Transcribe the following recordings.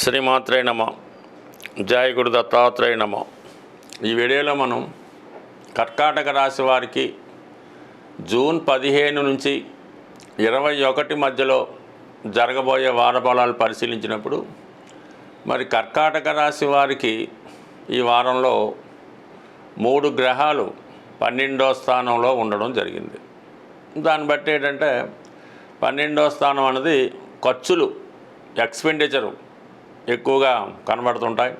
శ్రీమాత్రే నమ. జయ గురు దత్తాత్రేయ నమ. ఈ వీడియోలో మనం కర్కాటక రాశి వారికి జూన్ పదిహేను నుంచి ఇరవై ఒకటి మధ్యలో జరగబోయే వారఫలాలు పరిశీలించినప్పుడు మరి కర్కాటక రాశి వారికి ఈ వారంలో మూడు గ్రహాలు పన్నెండో స్థానంలో ఉండడం జరిగింది. దాన్ని బట్టి ఏంటంటే పన్నెండో స్థానం అనేది ఖర్చులు ఎక్స్పెండిచరు. ఎక్కువగా కనబడుతుంటాయి.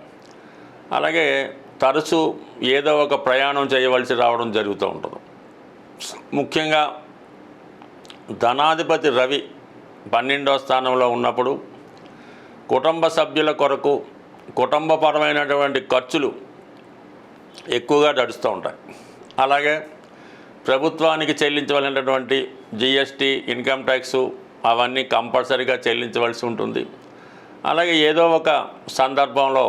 అలాగే తరచూ ఏదో ఒక ప్రయాణం చేయవలసి రావడం జరుగుతూ ఉంటుంది. ముఖ్యంగా ధనాధిపతి రవి పన్నెండో స్థానంలో ఉన్నప్పుడు కుటుంబ సభ్యుల కొరకు కుటుంబపరమైనటువంటి ఖర్చులు ఎక్కువగా నడుస్తూ ఉంటాయి. అలాగే ప్రభుత్వానికి చెల్లించవలసినటువంటి జిఎస్టీ ఇన్కమ్ ట్యాక్స్ అవన్నీ కంపల్సరీగా చెల్లించవలసి ఉంటుంది. అలాగే ఏదో ఒక సందర్భంలో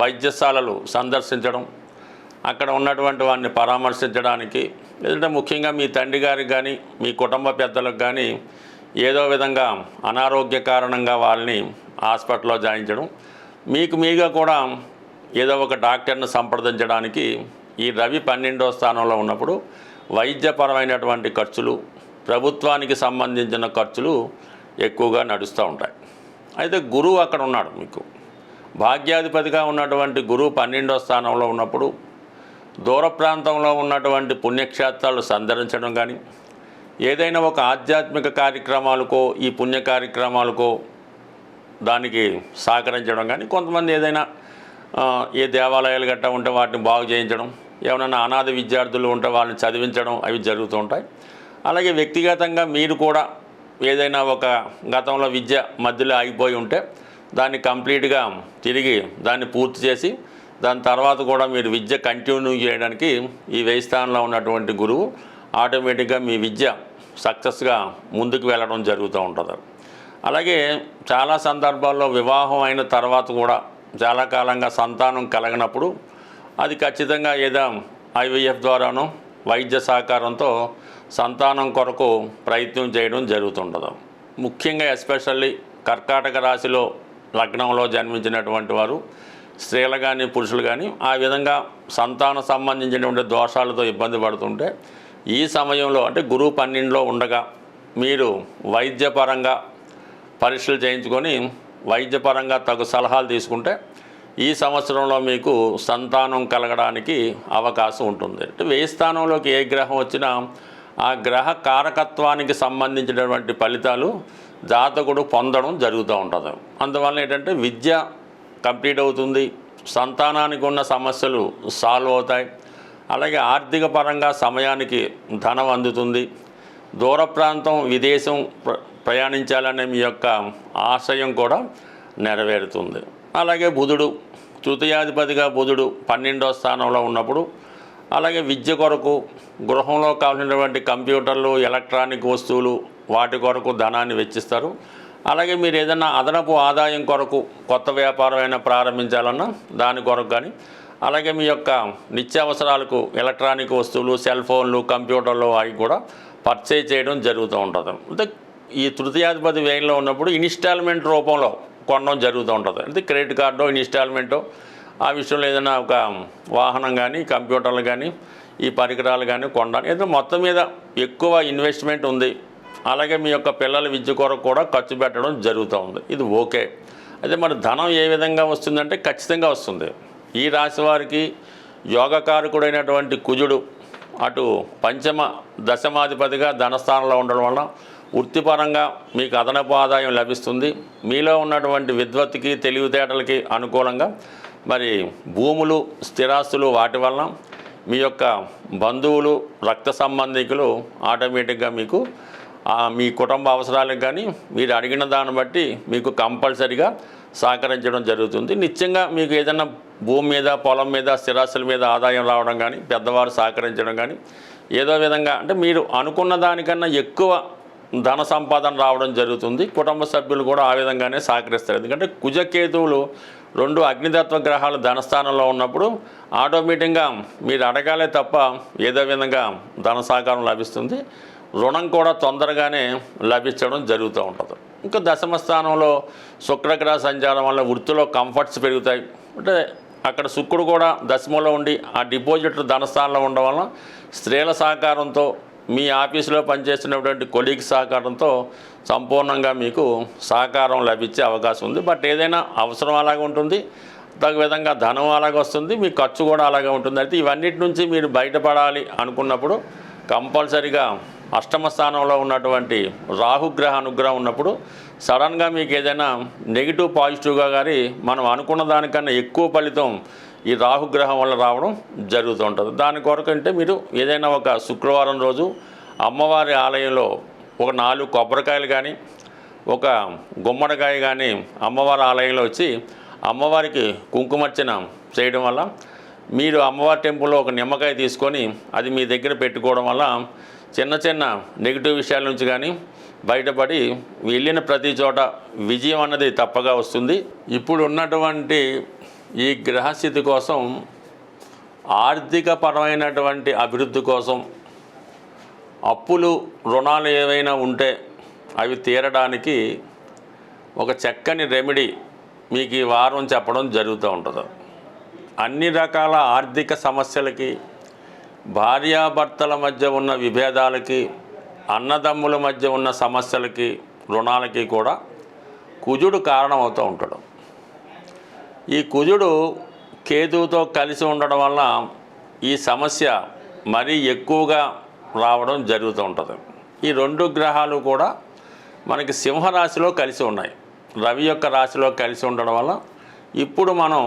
వైద్యశాలలు సందర్శించడం అక్కడ ఉన్నటువంటి వారిని పరామర్శించడానికి లేదంటే ముఖ్యంగా మీ తండ్రి గారికి కానీ మీ కుటుంబ పెద్దలకు కానీ ఏదో విధంగా అనారోగ్య కారణంగా వాళ్ళని హాస్పిటల్లో జాయించడం మీకు మీగా కూడా ఏదో ఒక డాక్టర్ని సంప్రదించడానికి ఈ రవి పన్నెండో స్థానంలో ఉన్నప్పుడు వైద్యపరమైనటువంటి ఖర్చులు ప్రభుత్వానికి సంబంధించిన ఖర్చులు ఎక్కువగా నడుస్తూ ఉంటాయి. అయితే గురువు అక్కడ ఉన్నాడు మీకు. భాగ్యాధిపతిగా ఉన్నటువంటి గురువు పన్నెండో స్థానంలో ఉన్నప్పుడు దూర ప్రాంతంలో ఉన్నటువంటి పుణ్యక్షేత్రాలు సందర్శించడం కానీ ఏదైనా ఒక ఆధ్యాత్మిక కార్యక్రమాలకో ఈ పుణ్య కార్యక్రమాలకో దానికి సహకరించడం కానీ కొంతమంది ఏదైనా ఏ దేవాలయాలు గట్టా ఉంటే వాటిని బాగు చేయించడం ఏమైనా అనాథ విద్యార్థులు ఉంటే వాళ్ళని చదివించడం అవి జరుగుతూ ఉంటాయి. అలాగే వ్యక్తిగతంగా మీరు కూడా ఏదైనా ఒక గతంలో విద్య మధ్యలో ఆగిపోయి ఉంటే దాన్ని కంప్లీట్గా తిరిగి దాన్ని పూర్తి చేసి దాని తర్వాత కూడా మీరు విద్య కంటిన్యూ చేయడానికి ఈ వెయ్యి స్థానంలో ఉన్నటువంటి గురువు ఆటోమేటిక్గా మీ విద్య సక్సెస్గా ముందుకు వెళ్ళడం జరుగుతూ ఉంటుంది. అలాగే చాలా సందర్భాల్లో వివాహం అయిన తర్వాత కూడా చాలా కాలంగా సంతానం కలగనప్పుడు అది ఖచ్చితంగా ఏదో ఐవీఎఫ్ ద్వారానో వైద్య సహకారంతో సంతానం కొరకు ప్రయత్నం చేయడం జరుగుతుండదు. ముఖ్యంగా ఎస్పెషల్లీ కర్కాటక రాశిలో లగ్నంలో జన్మించినటువంటి వారు స్త్రీలు కానీ పురుషులు కానీ ఆ విధంగా సంతాన సంబంధించినటువంటి దోషాలతో ఇబ్బంది పడుతుంటే ఈ సమయంలో అంటే గురువు పన్నెండులో ఉండగా మీరు వైద్యపరంగా పరీక్షలు చేయించుకొని వైద్యపరంగా తగు సలహాలు తీసుకుంటే ఈ సంవత్సరంలో మీకు సంతానం కలగడానికి అవకాశం ఉంటుంది. అంటే వేయి స్థానంలోకి ఏ గ్రహం వచ్చినా ఆ గ్రహ కారకత్వానికి సంబంధించినటువంటి ఫలితాలు జాతకుడు పొందడం జరుగుతూ ఉంటుంది. అందువల్ల ఏంటంటే విద్య కంప్లీట్ అవుతుంది సంతానానికి ఉన్న సమస్యలు సాల్వ్ అవుతాయి అలాగే ఆర్థిక పరంగా సమయానికి ధనం అందుతుంది. దూర ప్రాంతం విదేశం ప్రయాణించాలనే మీ యొక్క ఆశయం కూడా నెరవేరుతుంది. అలాగే బుధుడు తృతీయాధిపతిగా బుధుడు పన్నెండో స్థానంలో ఉన్నప్పుడు అలాగే విద్య కొరకు గృహంలో కావాల్సినటువంటి కంప్యూటర్లు ఎలక్ట్రానిక్ వస్తువులు వాటి కొరకు ధనాన్ని వెచ్చిస్తారు. అలాగే మీరు ఏదైనా అదనపు ఆదాయం కొరకు కొత్త వ్యాపారం అయినా ప్రారంభించాలన్నా దాని కొరకు కానీ అలాగే మీ యొక్క నిత్యావసరాలకు ఎలక్ట్రానిక్ వస్తువులు సెల్ ఫోన్లు కంప్యూటర్లు అవి కూడా పర్చేజ్ చేయడం జరుగుతూ ఉంటుంది. అంటే ఈ తృతీయాధిపతి వ్యయంలో ఉన్నప్పుడు ఇన్స్టాల్మెంట్ రూపంలో కొనడం జరుగుతూ ఉంటుంది. అంటే క్రెడిట్ కార్డు ఇన్స్టాల్మెంటో ఆ విషయంలో ఏదైనా ఒక వాహనం కానీ కంప్యూటర్లు కానీ ఈ పరికరాలు కానీ కొనడానికి ఏదో మొత్తం మీద ఎక్కువ ఇన్వెస్ట్మెంట్ ఉంది. అలాగే మీ యొక్క పిల్లల విద్య కొరకు కూడా ఖర్చు పెట్టడం జరుగుతూ ఉంది. ఇది ఓకే. అయితే మరి ధనం ఏ విధంగా వస్తుందంటే ఖచ్చితంగా వస్తుంది. ఈ రాశి వారికి యోగకారకుడైనటువంటి కుజుడు అటు పంచమ దశమాధిపతిగా ధనస్థానంలో ఉండడం వల్ల వృత్తిపరంగా మీకు అదనపు ఆదాయం లభిస్తుంది. మీలో ఉన్నటువంటి విద్వత్తుకి తెలివితేటలకి అనుకూలంగా మరి భూములు స్థిరాస్తులు వాటి వలన మీ యొక్క బంధువులు రక్త సంబంధికులు ఆటోమేటిక్గా మీకు మీ కుటుంబ అవసరాలకు కానీ మీరు అడిగిన దాన్ని బట్టి మీకు కంపల్సరిగా సహకరించడం జరుగుతుంది. నిత్యంగా మీకు ఏదైనా భూమి మీద పొలం మీద స్థిరాస్తుల మీద ఆదాయం రావడం కానీ పెద్దవారు సహకరించడం కానీ ఏదో విధంగా అంటే మీరు అనుకున్న దానికన్నా ఎక్కువ ధన సంపాదన రావడం జరుగుతుంది. కుటుంబ సభ్యులు కూడా ఆ విధంగానే సహకరిస్తారు. ఎందుకంటే కుజకేతువులు రెండు అగ్నితత్వ గ్రహాలు ధనస్థానంలో ఉన్నప్పుడు ఆటోమేటిక్గా మీరు అడగాలే తప్ప ఏదో విధంగా ధన సహకారం లభిస్తుంది. రుణం కూడా తొందరగానే లభించడం జరుగుతూ ఉంటుంది. ఇంకా దశమ స్థానంలో శుక్రగ్రహ సంచారం వల్ల వృత్తిలో కంఫర్ట్స్ పెరుగుతాయి. అంటే అక్కడ శుక్రుడు కూడా దశమలో ఉండి ఆ డిపాజిట్ ధనస్థానంలో ఉండడం వల్ల స్త్రీల సహకారంతో మీ ఆఫీసులో పనిచేస్తున్నటువంటి కొలీగ్ సహకారంతో సంపూర్ణంగా మీకు సహకారం లభించే అవకాశం ఉంది. బట్ ఏదైనా అవసరం అలాగే ఉంటుంది. తగు విధంగా ధనం అలాగే వస్తుంది. మీ ఖర్చు కూడా అలాగే ఉంటుంది. అయితే ఇవన్నిటి నుంచి మీరు బయటపడాలి అనుకున్నప్పుడు కంపల్సరిగా అష్టమ స్థానంలో ఉన్నటువంటి రాహుగ్రహ అనుగ్రహం ఉన్నప్పుడు సడన్గా మీకు ఏదైనా నెగిటివ్ పాజిటివ్గా కానీ మనం అనుకున్న దానికన్నా ఎక్కువ ఫలితం ఈ రాహుగ్రహం వల్ల రావడం జరుగుతూ ఉంటుంది. దాని కొరకు అంటే మీరు ఏదైనా ఒక శుక్రవారం రోజు అమ్మవారి ఆలయంలో ఒక నాలుగు కొబ్బరికాయలు కానీ ఒక గుమ్మడికాయ కానీ అమ్మవారి ఆలయంలో వచ్చి అమ్మవారికి కుంకుమర్చన చేయడం వల్ల మీరు అమ్మవారి టెంపుల్లో ఒక నిమ్మకాయ తీసుకొని అది మీ దగ్గర పెట్టుకోవడం వల్ల చిన్న చిన్న నెగిటివ్ విషయాల నుంచి కానీ బయటపడి వెళ్ళిన ప్రతి చోట విజయం అన్నది తప్పగా వస్తుంది. ఇప్పుడు ఉన్నటువంటి ఈ గ్రహస్థితి కోసం ఆర్థికపరమైనటువంటి అభివృద్ధి కోసం అప్పులు రుణాలు ఏవైనా ఉంటే అవి తీరడానికి ఒక చక్కని రెమెడీ మీకు ఈ వారం చెప్పడం జరుగుతూ ఉంటుంది. అన్ని రకాల ఆర్థిక సమస్యలకి భార్యాభర్తల మధ్య ఉన్న విభేదాలకి అన్నదమ్ముల మధ్య ఉన్న సమస్యలకి రుణాలకి కూడా కుజుడు కారణమవుతూ ఉంటాడు. ఈ కుజుడు కేతువుతో కలిసి ఉండడం వల్ల ఈ సమస్య మరీ ఎక్కువగా రావడం జరుగుతూ ఉంటుంది. ఈ రెండు గ్రహాలు కూడా మనకి సింహరాశిలో కలిసి ఉన్నాయి. రవి యొక్క రాశిలో కలిసి ఉండడం వల్ల ఇప్పుడు మనం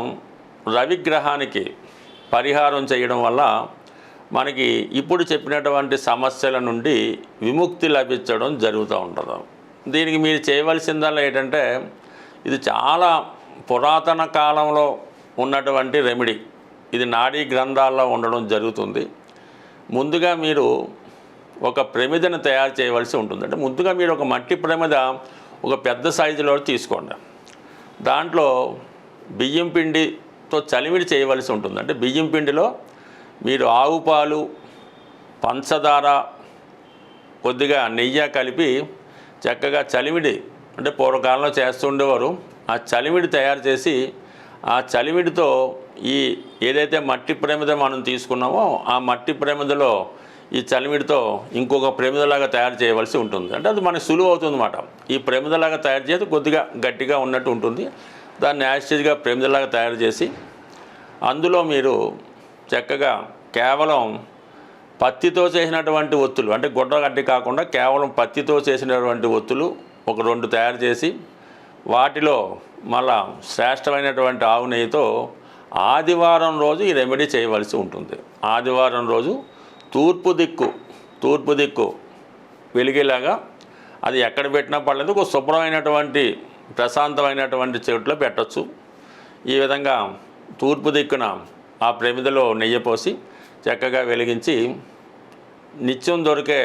రవి గ్రహానికి పరిహారం చేయడం వల్ల మనకి ఇప్పుడు చెప్పినటువంటి సమస్యల నుండి విముక్తి లభించడం జరుగుతూ ఉంటుంది. దీనికి మీరు చేయవలసిందల్లా ఏంటంటే ఇది చాలా పురాతన కాలంలో ఉన్నటువంటి రెమెడీ. ఇది నాడీ గ్రంథాల్లో ఉండడం జరుగుతుంది. ముందుగా మీరు ఒక ప్రమిదను తయారు చేయవలసి ఉంటుంది. అంటే ముందుగా మీరు ఒక మట్టి ప్రమిద ఒక పెద్ద సైజులో తీసుకోండి. దాంట్లో బియ్యం పిండితో చలిమిడి చేయవలసి ఉంటుంది. అంటే బియ్యం పిండిలో మీరు ఆవు పాలు పంచదార కొద్దిగా నెయ్యి కలిపి చక్కగా చలిమిడి అంటే పూర్వకాలంలో చేస్తుండేవారు చలిమిడి తయారు చేసి ఆ చలిమిడితో ఈ ఏదైతే మట్టి ప్రమిద మనం తీసుకున్నామో ఆ మట్టి ప్రమిదలో ఈ చలిమిడితో ఇంకొక ప్రమిదలాగా తయారు చేయవలసి ఉంటుంది. అంటే అది మనకి సులువు అవుతుంది అన్నమాట ఈ ప్రమిదలాగా తయారు చేసి కొద్దిగా గట్టిగా ఉన్నట్టు ఉంటుంది. దాన్ని యాస్టేజ్గా ప్రమిదలాగా తయారు చేసి అందులో మీరు చక్కగా కేవలం పత్తితో చేసినటువంటి ఒత్తులు అంటే గుడ్డ గడ్డి కాకుండా కేవలం పత్తితో చేసినటువంటి ఒత్తులు ఒక రెండు తయారు చేసి వాటిలో మళ్ళా శ్రేష్టమైనటువంటి ఆవు నెయ్యితో ఆదివారం రోజు ఈ రెమెడీ చేయవలసి ఉంటుంది. ఆదివారం రోజు తూర్పు దిక్కు తూర్పు దిక్కు వెలిగేలాగా అది ఎక్కడ పెట్టినా పర్లేదు ఒక శుభ్రమైనటువంటి ప్రశాంతమైనటువంటి చెట్లో పెట్టచ్చు. ఈ విధంగా తూర్పు దిక్కున ఆ ప్రమిదలో నెయ్యి పోసి చక్కగా వెలిగించి నిత్యం దొరికే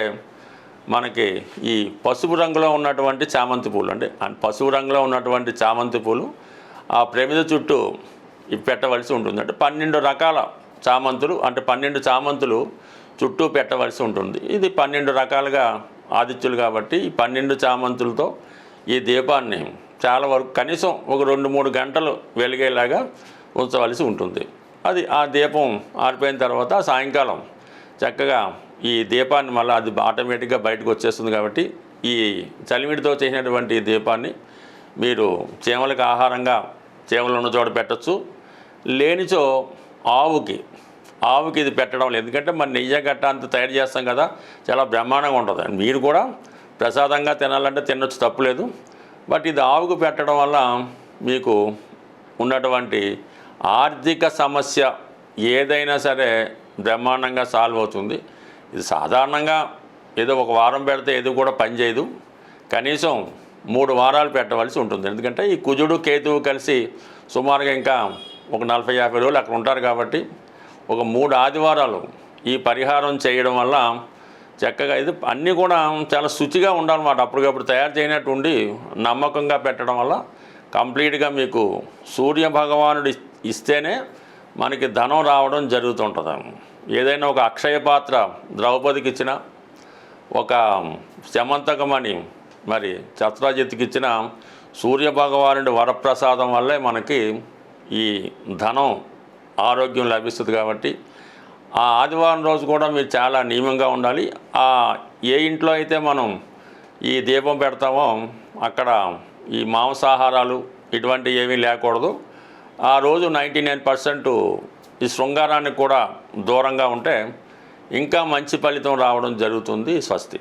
మనకి ఈ పసుపు రంగులో ఉన్నటువంటి చామంతి పూలు అంటే పసుపు రంగులో ఉన్నటువంటి చామంతి పూలు ఆ ప్రమిద చుట్టూ పెట్టవలసి ఉంటుంది. అంటే పన్నెండు రకాల చామంతులు అంటే పన్నెండు చామంతులు చుట్టూ పెట్టవలసి ఉంటుంది. ఇది పన్నెండు రకాలుగా ఆదిత్యులు కాబట్టి ఈ పన్నెండు చామంతులతో ఈ దీపాన్ని చాలా వరకు కనీసం ఒక రెండు మూడు గంటలు వెలిగేలాగా ఉంచవలసి ఉంటుంది. అది ఆ దీపం ఆరిపోయిన తర్వాత సాయంకాలం చక్కగా ఈ దీపాన్ని మళ్ళీ అది ఆటోమేటిక్గా బయటకు వచ్చేస్తుంది కాబట్టి ఈ చలిమిడితో చేసినటువంటి దీపాన్ని మీరు చీమలకు ఆహారంగా చేమలు ఉన్న చోట పెట్టచ్చు. లేనిచో ఆవుకి ఆవుకి ఇది పెట్టడం లేదు. ఎందుకంటే మన నెయ్యి గట్ట అంత తయారు చేస్తాం కదా చాలా బ్రహ్మాండంగా ఉంటుంది. మీరు కూడా ప్రసాదంగా తినాలంటే తినొచ్చు తప్పులేదు బట్ ఇది ఆవుకు పెట్టడం వల్ల మీకు ఉన్నటువంటి ఆర్థిక సమస్య ఏదైనా సరే బ్రహ్మాండంగా సాల్వ్ అవుతుంది. ఇది సాధారణంగా ఏదో ఒక వారం పెడితే ఏది కూడా పనిచేయదు కనీసం మూడు వారాలు పెట్టవలసి ఉంటుంది. ఎందుకంటే ఈ కుజుడు కేతువు కలిసి సుమారుగా ఇంకా ఒక నలభై యాభై రోజులు అక్కడ ఉంటారు కాబట్టి ఒక మూడు ఆదివారాలు ఈ పరిహారం చేయడం వల్ల చక్కగా ఇది అన్నీ కూడా చాలా శుచిగా ఉండాలన్నమాట. అప్పటికప్పుడు తయారు చేయనట్టు ఉండి నమ్మకంగా పెట్టడం వల్ల కంప్లీట్గా మీకు సూర్య భగవానుడు ఇస్తేనే మనకి ధనం రావడం జరుగుతుంటుంది. ఏదైనా ఒక అక్షయ పాత్ర ద్రౌపదికి ఇచ్చిన ఒక శమంతకమని మరి ఛత్రాజిత్కి ఇచ్చిన సూర్య భగవానుడి వరప్రసాదం వల్లే మనకి ఈ ధనం ఆరోగ్యం లభిస్తుంది కాబట్టి ఆ ఆదివారం రోజు కూడా మీరు చాలా నియమంగా ఉండాలి. ఆ ఏ ఇంట్లో అయితే మనం ఈ దీపం పెడతామో అక్కడ ఈ మాంసాహారాలు ఇటువంటి ఏమీ లేకూడదు. ఆ రోజు నైంటీ నైన్ పర్సెంట్ ఈ శృంగారానికి కూడా దూరంగా ఉంటే ఇంకా మంచి ఫలితం రావడం జరుగుతుంది స్వస్తి.